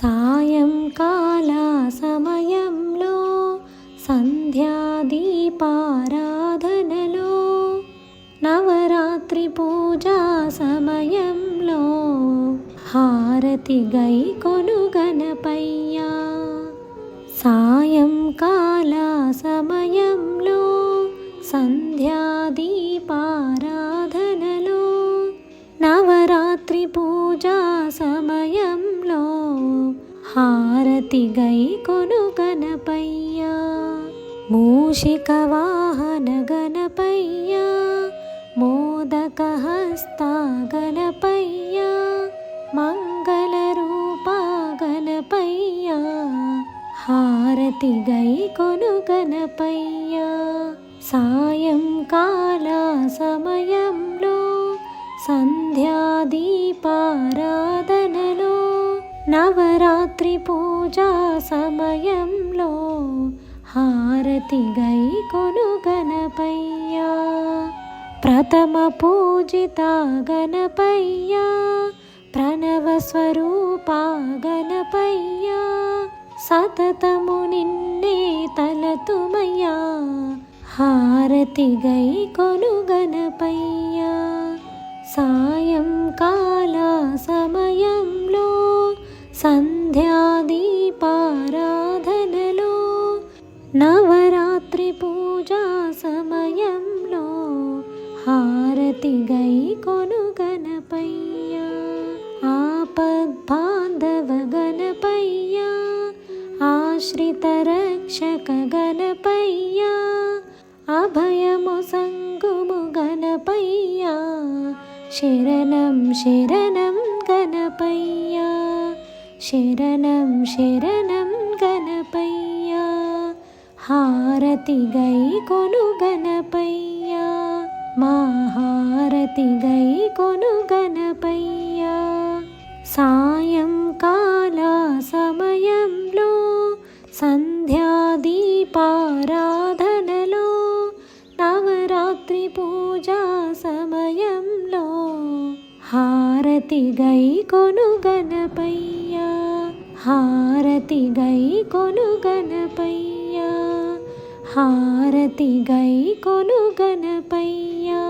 సాయంకాల సమయంలో సంధ్యాదీపారాధనలో నవరాత్రి పూజా సమయంలో హారతి గై కొను గణపయ్యా. సాయంకాల సమయంలో సంధ్యాదీపారాధనలో నవరాత్రి పూజా సమయంలో హారతి గై కొను గణపయ్యా. మూషిక వాహన గణపయ్యా. మోదక హస్త గణపయ్యా. మంగళ రూప గణపయ్యా. హారతి గై కొను గణపయ్యా. సాయంకాల సమయ పూజా సమయంలో హారతి గై కొను గణపయ్యా. ప్రథమ పూజిత గణపయ్యా. ప్రణవ స్వరూపా గణపయ్యా. సతతము నిన్నే తలతుమయ్యా. హారతి గై కొను గణపయ్యా. సాయంకాల సమ నవరాత్రి పూజా సమయంలో హారతి గై కొను గణపయ్యా ఆపద్బాంధవ గణపయ్యా ఆశ్రిత రక్షక గణపయ్యా అభయము సంగుము గణపయ్యా శరణం శరణం గణపయ్యా శరణం శరణం గణపయ్యా హారతి గై కొను గణపయ్యా. మా హారతి గై కొను గణపయ్యా. సాయంకాల సమయంలో సంధ్యాదీపారాధనలో నవరాత్రి పూజా సమయంలో హారతి గై కొను గణపయ్యా. హారతి గై కొను గణపయ్యా. హారతి గై కొను గణపయ్యా